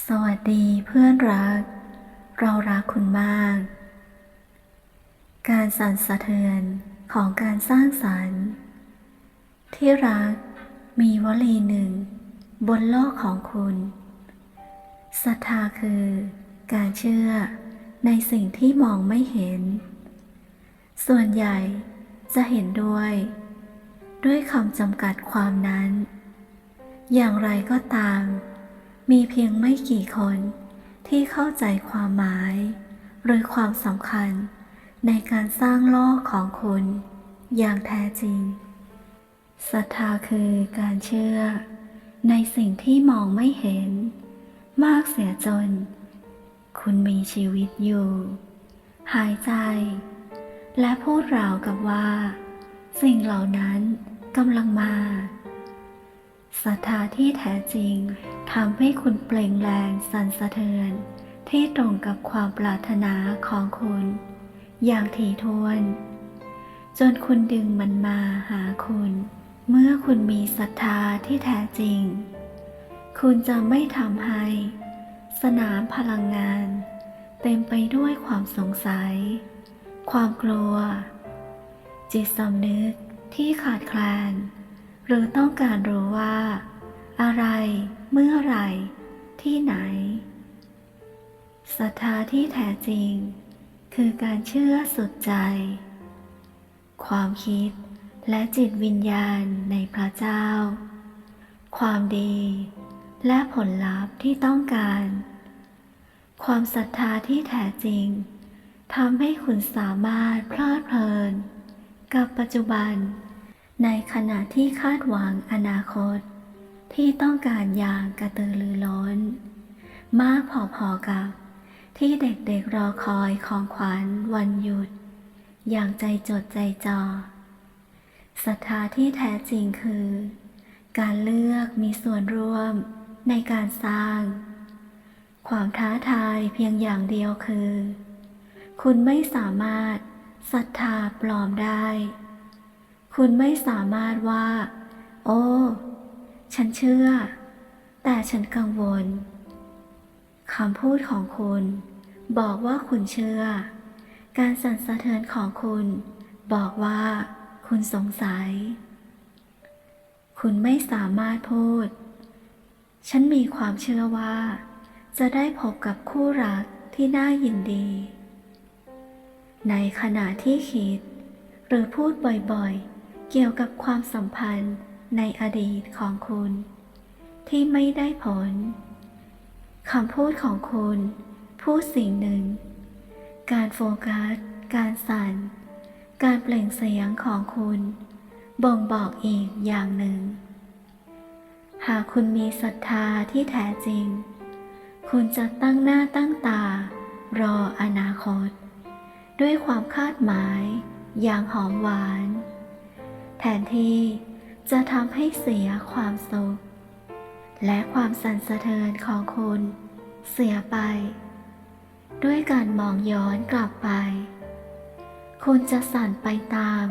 สวัสดีเพื่อนรัก เรารักคุณมาก การสั่นสะเทือนของการสร้างสรรค์ ที่รักมีวลีหนึ่ง บนโลกของคุณศรัทธาคือ การเชื่อในสิ่งที่มองไม่เห็น ส่วนใหญ่จะเห็นด้วย ด้วยคำจำกัดความนั้น อย่างไรก็ตาม มีเพียงไม่กี่คนที่เข้าใจความหมาย หรือความสำคัญในการสร้างโลกของคุณ อย่างแท้จริงศรัทธาคือการเชื่อ ในสิ่งที่มองไม่เห็น มากเสียจน คุณมีชีวิตอยู่ หายใจ และพูดราวกับว่า สิ่งเหล่านั้นกำลังมา ศรัทธาที่แท้จริงทำให้คุณเปล่งแรงสั่นสะเทือน ที่ตรงกับความปรารถนาของคุณ อย่างถี่ถ้วน จนคุณดึงมันมาหาคุณ เมื่อคุณมีศรัทธาที่แท้จริง คุณจะไม่ทำให้ สนามพลังงาน เต็มไปด้วยความสงสัย ความกลัว จิตสำนึกที่ขาดแคลน หรือต้องการรู้ว่า อะไร เมื่อไร ที่ไหนศรัทธาที่แท้จริง คือการเชื่อสุดใจ ความคิดและจิตวิญญาณในพระเจ้า ความดีและผลลัพธ์ที่ต้องการ ความศรัทธาที่แท้จริงทำให้คุณสามารถเพลิดเพลิน กับปัจจุบัน ในขณะที่คาดหวังอนาคต ที่ต้องการอย่างกระตือรือร้น มากพอๆกับ ที่เด็กๆรอคอยของขวัญวันหยุด อย่างใจจดใจจ่อศรัทธาที่แท้จริงคือ การเลือกมีส่วนร่วมในการสร้าง ความท้าทายเพียงอย่างเดียวคือ คุณไม่สามารถศรัทธาปลอมได้ คุณไม่สามารถว่า โอ้ ฉันเชื่อ แต่ฉันกังวลคำพูดของคุณ บอกว่าคุณเชื่อ การสั่นสะเทือนของคุณ บอกว่า คุณสงสัย คุณไม่สามารถพูด ฉันมีความเชื่อว่า จะได้พบกับคู่รักที่น่ายินดี ในขณะที่คิด หรือพูดบ่อยๆ เกี่ยวกับความสัมพันธ์ในอดีตของคุณ ที่ไม่ได้ผลคำพูดของคุณพูดสิ่งหนึ่ง การโฟกัส การสั่น การเปล่งเสียงของคุณ บ่งบอกอีกอย่างหนึ่ง หากคุณมีศรัทธาที่แท้จริง คุณจะตั้งหน้าตั้งตา รออนาคต ด้วยความคาดหมายอย่างหอมหวาน แทนที่จะทำให้เสียความสุข และความสั่นสะเทือนของคุณเสียไป ด้วยการมองย้อนกลับไป คุณจะสั่นไปตาม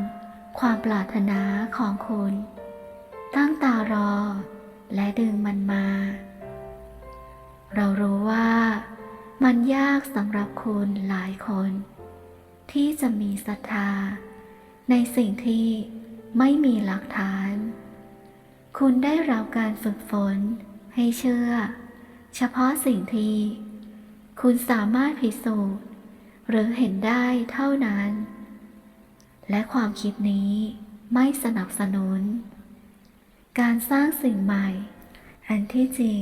ความปรารถนาของคุณ ตั้งตารอและดึงมันมา เรารู้ว่ามันยากสำหรับคุณหลายคน ที่จะมีศรัทธาในสิ่งที่ ไม่มีหลักฐาน คุณได้รับการฝึกฝนให้เชื่อ เฉพาะสิ่งที่ คุณสามารถพิสูจน์ หรือเห็นได้เท่านั้น และความคิดนี้ไม่สนับสนุน การสร้างสิ่งใหม่ อันที่จริง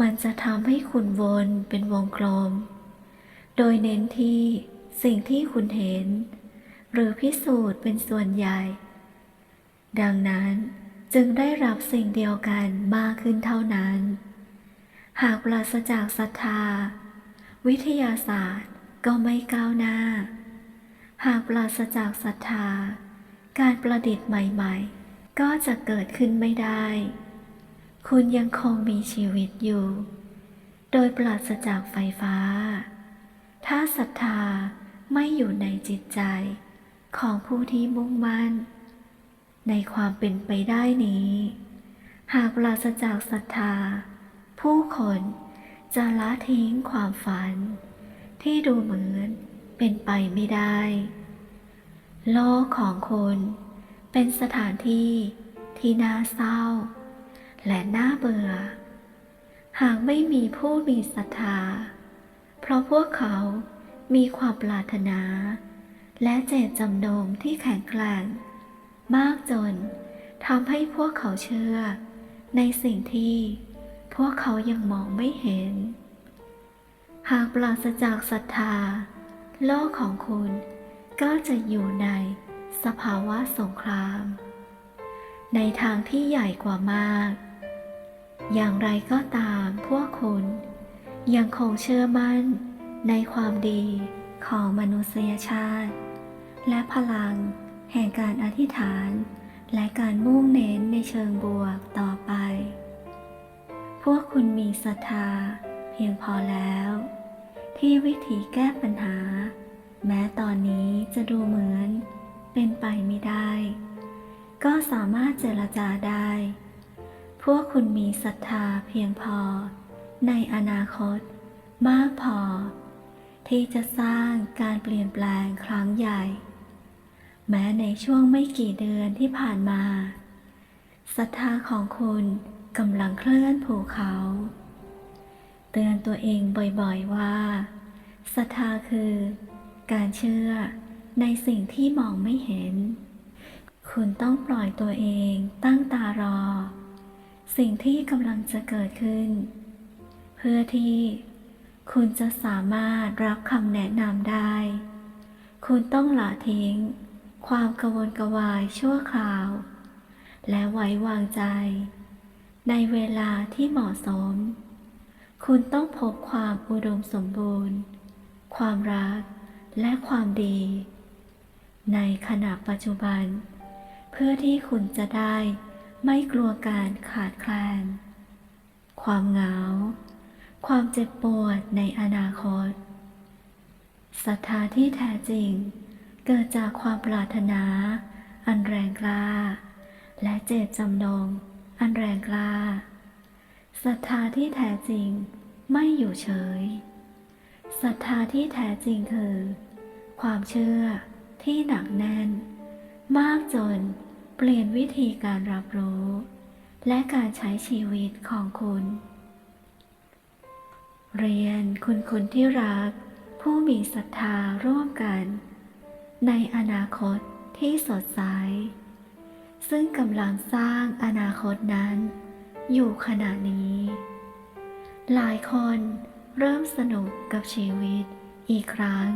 มันจะทำให้คุณวนเป็นวงกลม โดยเน้นที่สิ่งที่คุณเห็น หรือพิสูจน์เป็นส่วนใหญ่ ดังนั้นจึงได้รับสิ่งเดียวกันมากขึ้นเท่านั้น หากปราศจากศรัทธา วิทยาศาสตร์ก็ไม่ก้าวหน้า หากปราศจากศรัทธา การประดิษฐ์ใหม่ๆ ก็จะเกิดขึ้นไม่ได้ คุณยังคงมีชีวิตอยู่ โดยปราศจากไฟฟ้า ถ้าศรัทธาไม่อยู่ในจิตใจของผู้ที่มุ่งมั่น ในความเป็นไปได้นี้ หากปราศจากศรัทธา ผู้คนจะละทิ้งความฝัน ที่ดูเหมือนเป็นไปไม่ได้ โลกของคุณเป็นสถานที่ที่น่าเศร้า และน่าเบื่อ หากไม่มีผู้มีศรัทธา เพราะพวกเขามีความปรารถนา และเจตจำนงที่แข็งแกร่ง มากจนทำให้พวกเขาเชื่อ ในสิ่งที่พวกเขายังมองไม่เห็น หากปราศจากศรัทธา โลกของคุณก็จะอยู่ในสภาวะสงคราม ในทางที่ใหญ่กว่ามาก อย่างไรก็ตามพวกคุณยังคงเชื่อมั่นในความดีของมนุษยชาติ และพลัง แห่งการอธิษฐาน และการมุ่งเน้นในเชิงบวกต่อไป พวกคุณมีศรัทธา เพียงพอแล้ว ที่วิธีแก้ปัญหา แม้ตอนนี้จะดูเหมือน เป็นไปไม่ได้ ก็สามารถเจรจาได้ พวกคุณมีศรัทธาเพียงพอ ในอนาคต มากพอ ที่จะสร้างการเปลี่ยนแปลงครั้งใหญ่ แม้ในช่วงไม่กี่เดือนที่ผ่านมาศรัทธาของคุณกำลังเคลื่อนภูเขา เตือนตัวเองบ่อยๆว่าศรัทธาคือ การเชื่อในสิ่งที่มองไม่เห็น คุณต้องปล่อยตัวเองตั้งตารอ สิ่งที่กำลังจะเกิดขึ้น เพื่อที่คุณจะสามารถรับคำแนะนำได้ คุณต้องละทิ้ง ความกระวนกระวายชั่วคราว และไว้วางใจ ในเวลาที่เหมาะสม คุณต้องพบความอุดมสมบูรณ์ ความรักและความดี ในขณะปัจจุบัน เพื่อที่คุณจะได้ไม่กลัวการขาดแคลน ความเหงา ความเจ็บปวดในอนาคตศรัทธาที่แท้จริง เกิดจากความปรารถนา อันแรงกล้า และเจตจำนง อันแรงกล้าศรัทธาที่แท้จริงไม่อยู่เฉยศรัทธาที่แท้จริงคือ ความเชื่อที่หนักแน่น มากจนเปลี่ยนวิธีการรับรู้ และการใช้ชีวิตของคุณ เรียนคุณคุณที่รัก ผู้มีศรัทธาร่วมกัน ในอนาคตที่สดใส ซึ่งกำลังสร้างอนาคตนั้น อยู่ขณะนี้ หลายคนเริ่มสนุกกับชีวิตอีกครั้ง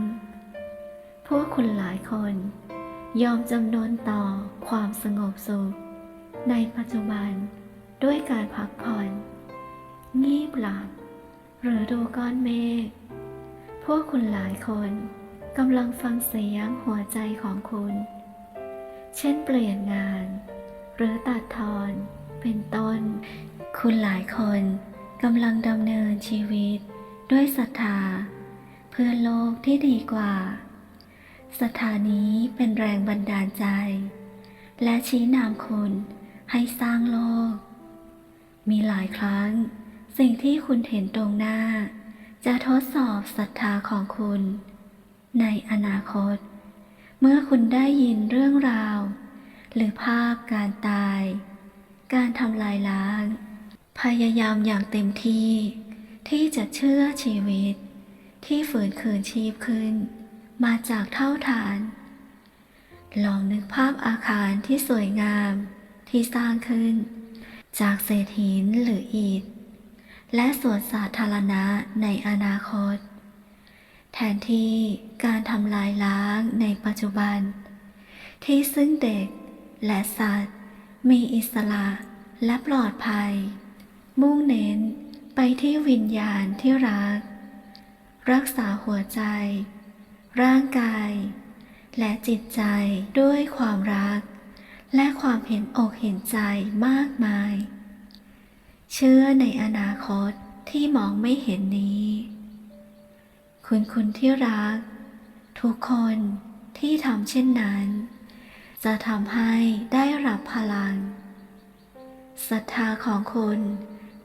พวกคุณหลายคน ยอมจำนนต่อความสงบสุข ในปัจจุบันด้วยการพักผ่อน งีบหลับ หรือดูก้อนเมฆพวกคุณหลายคน กำลังฟังเสียงหัวใจของคุณ เช่นเปลี่ยนงาน หรือตัดทอนเป็นต้น คุณหลายคนกำลังดำเนินชีวิตด้วยศรัทธา เพื่อโลกที่ดีกว่าศรัทธานี้เป็นแรงบันดาลใจ และชี้นำคุณให้สร้างโลก มีหลายครั้ง สิ่งที่คุณเห็นตรงหน้า จะทดสอบศรัทธาของคุณ ในอนาคต เมื่อคุณได้ยินเรื่องราว หรือภาพการตาย การทำลายล้าง พยายามอย่างเต็มที่ ที่จะเชื่อชีวิต ที่ฝืนคืนชีพขึ้น มาจากเท่าฐาน ลองนึกภาพอาคารที่สวยงามที่สร้างขึ้น จากเศษหินหรืออิฐและสวนสาธารณะในอนาคต แทนที่การทำลายล้างในปัจจุบัน ที่ซึ่งเด็กและสัตว์ มีอิสระและปลอดภัย มุ่งเน้นไปที่วิญญาณที่รัก รักษาหัวใจ ร่างกาย และจิตใจด้วยความรัก และความเห็นอกเห็นใจมากมาย เชื่อในอนาคตที่มองไม่เห็นนี้ คุณคุณที่รัก ทุกคนที่ทำเช่นนั้น จะทำให้ได้รับพลังศรัทธาของคุณ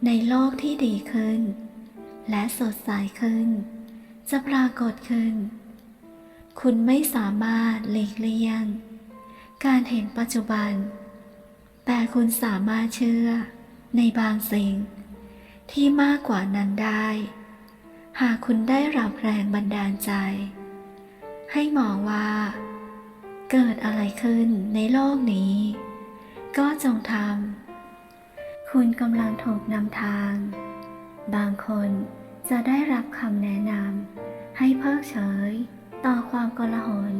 ในโลกที่ดีขึ้น และสดใสขึ้น จะปรากฏขึ้น คุณไม่สามารถหลีกเลี่ยง การเห็นปัจจุบัน แต่คุณสามารถเชื่อในบางสิ่งที่มากกว่านั้นได้ หากคุณได้รับแรงบันดาลใจ ให้มองว่า เกิดอะไรขึ้นในโลกนี้ ก็จงทำ คุณกำลังถูกนำทาง บางคนจะได้รับคำแนะนำให้เพิกเฉยต่อความกลาหล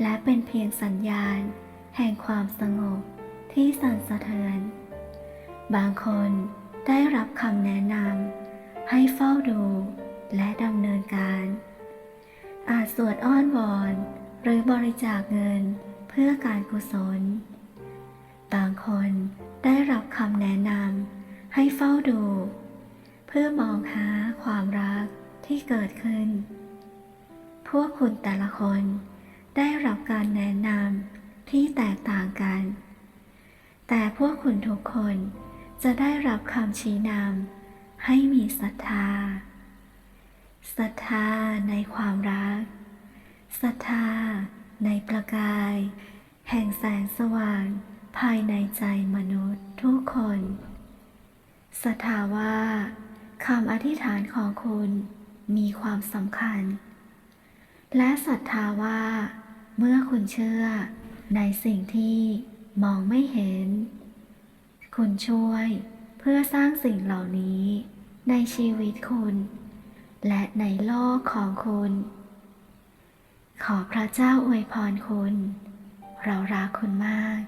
และเป็นเพียงสัญญาณแห่งความสงบที่สั่นสะเทือน บางคนได้รับคำแนะนำ ให้เฝ้าดูและดำเนินการ อาจสวดอ้อนวอน หรือบริจาคเงินเพื่อการกุศล บางคนได้รับคำแนะนำให้เฝ้าดู เพื่อมองหาความรักที่เกิดขึ้น พวกคุณแต่ละคนได้รับการแนะนำที่แตกต่างกัน แต่พวกคุณทุกคนจะได้รับคำชี้นำ ให้มีศรัทธา ศรัทธาในความรัก ศรัทธาในประกาย แห่งแสงสว่างภายในใจมนุษย์ทุกคนศรัทธาว่าคำอธิษฐานของคุณมีความสำคัญ และศรัทธาว่า เมื่อคุณเชื่อในสิ่งที่มองไม่เห็น คุณช่วยเพื่อสร้างสิ่งเหล่านี้ ในชีวิตคุณ และในโลกของคุณ ขอพระเจ้าอวยพรคุณ เรารักคุณมาก